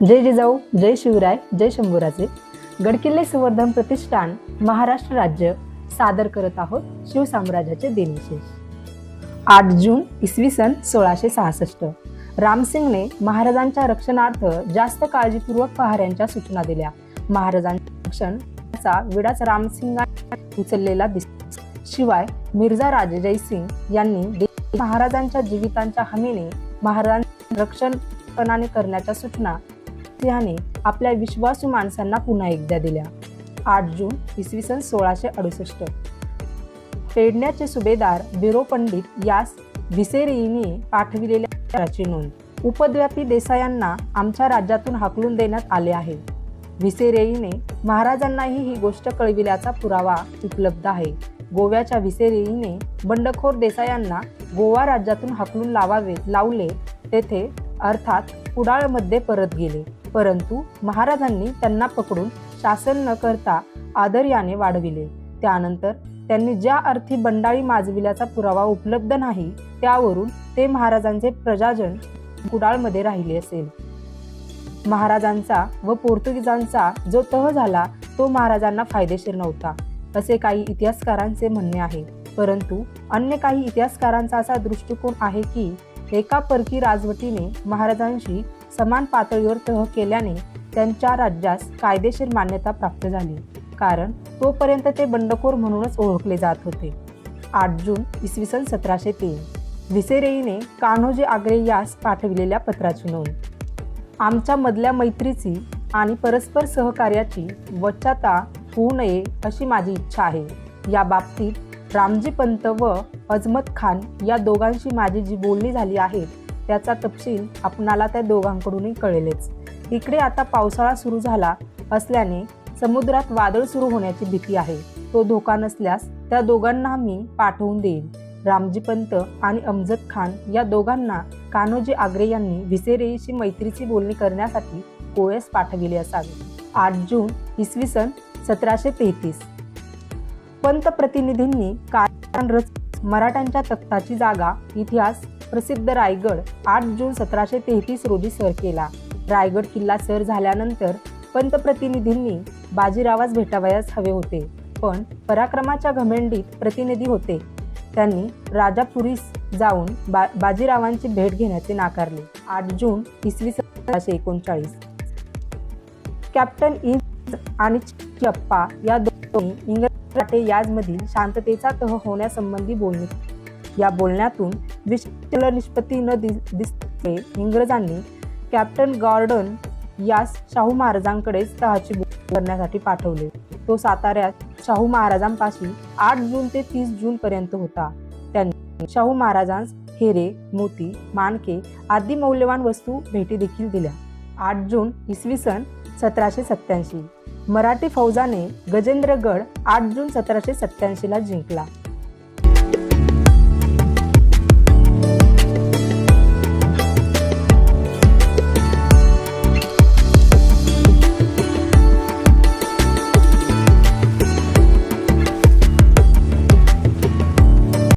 जय जिजाऊ जय शिवराय जय शंभूराजे. गडकिल्ले संवर्धन प्रतिष्ठान महाराष्ट्र राज्य सादर करत आहोत शिवसाम्राज्याचे दिनविशेष. आठ जून इसवी सन सोळाशे सहासष्ट. रामसिंगने महाराजांच्या रक्षणार्थ जास्त काळजीपूर्वक पहाऱ्यांच्या सूचना दिल्या. महाराजांच्या रक्षणाचा विडाच रामसिंगाने उचललेला दिसतो. शिवाय मिर्झा राजे जयसिंग यांनी महाराजांच्या जीवितांच्या हमीने महाराजांचे रक्षणपणाने करण्याच्या सूचना सिंहाने आपल्या विश्वासू माणसांना पुन्हा एकदा दिल्या. आठ जून इसवी सन सोळाशे अडुसष्ट. पेडण्याचे सुभेदार बिरो पंडित यास व्हिसेरिईने पाठविलेल्या पत्राची नोंद. उपद्व्यापी देसायांना आमच्या राज्यातून हाकलून देण्यात आले आहे. व्हिसेरेईने महाराजांनाही ही गोष्ट कळविल्याचा पुरावा उपलब्ध आहे. गोव्याच्या व्हिसेरेईने बंडखोर देसायांना गोवा राज्यातून हाकलून लावावे लावले तेथे अर्थात कुडाळमध्ये परत गेले. परंतु महाराजांनी त्यांना पकडून शासन न करता आदर्याने वाढविले. त्यानंतर त्यांनी ज्या अर्थी बंडाळी माजविल्याचा पुरावा उपलब्ध नाही त्यावरून ते महाराजांचे प्रजाजन कुडाळमध्ये राहिले असेल. महाराजांचा व पोर्तुगीजांचा जो तह झाला तो महाराजांना फायदेशीर नव्हता. असे काही इतिहासकारांचे म्हणणे आहे. परंतु अन्य काही इतिहासकारांचा असा दृष्टिकोन आहे की एका परकी राजवटीने महाराजांशी समान पातळीवर तह केल्याने त्यांच्या राज्यास कायदेशीर मान्यता प्राप्त झाली. कारण तोपर्यंत ते बंडखोर म्हणूनच ओळखले जात होते. आठ जून इसवी सन सतराशे तीन. व्हिसेरेईने कान्होजी आग्रे यास पाठविलेल्या पत्राची नोंद. आमच्या मधल्या मैत्रीची आणि परस्पर सहकार्याची वचता होऊ नये अशी माझी इच्छा आहे. या बाबतीत रामजी पंत व अजमत खान या दोघांशी माझी जी बोलणी झाली आहे त्याचा तपशील आपणाला त्या दोघांकडूनही कळेलच. इकडे आता पावसाळा सुरू झाला असल्याने समुद्रात वादळ सुरू होण्याची भीती आहे. तो धोका नसल्यास त्या दोघांना मी पाठवून देईन. रामजी पंत आणि अमजद खान या दोघांना कान्होजी आग्रे यांनी व्हिसेरेईशी मैत्रीची बोलणी करण्यासाठी कोळेस पाठविले असावे. आठ जून इसवी सन सतराशे तेहतीस. पंतप्रतिनिधींनी प्रतिनिधींनी मराठ्यांच्या तख्ताची जागा इतिहास प्रसिद्ध रायगड आठ जून सतराशे तेहतीस रोजी सर केला. रायगड किल्ला सर झाल्यानंतर पंतप्रतिनिधींनी बाजीरावास भेटावयास हवे होते पण पराक्रमाच्या घमेंडीत प्रतिनिधी होते. त्यांनी राजापुरीस जाऊन बा बाजीरावांची भेट घेण्याचे नाकारले. आठ जून इसवी सतराशे एकोणचाळीस. कॅप्टन इंज आणि चप्पा या दोन्ही इंग्रजी याजमधील शांततेचा तह होण्यासंबंधी बोलणी. या बोलण्यातून द्विशल निष्पत्ती न दिस दिसते. इंग्रजांनी कॅप्टन गॉर्डन यास शाहू महाराजांकडेच तहाची बुक करण्यासाठी पाठवले. तो साताऱ्यात शाहू महाराजांपाशी आठ जून ते तीस जून पर्यंत होता. त्यांनी शाहू महाराजांस हेरे मोती मानके आदी मौल्यवान वस्तू भेटी देखील दिल्या. आठ जून इसवी सन सतराशे सत्याऐंशी मराठी फौजाने गजेंद्रगड आठ जून सतराशे सत्याऐंशीला जिंकला.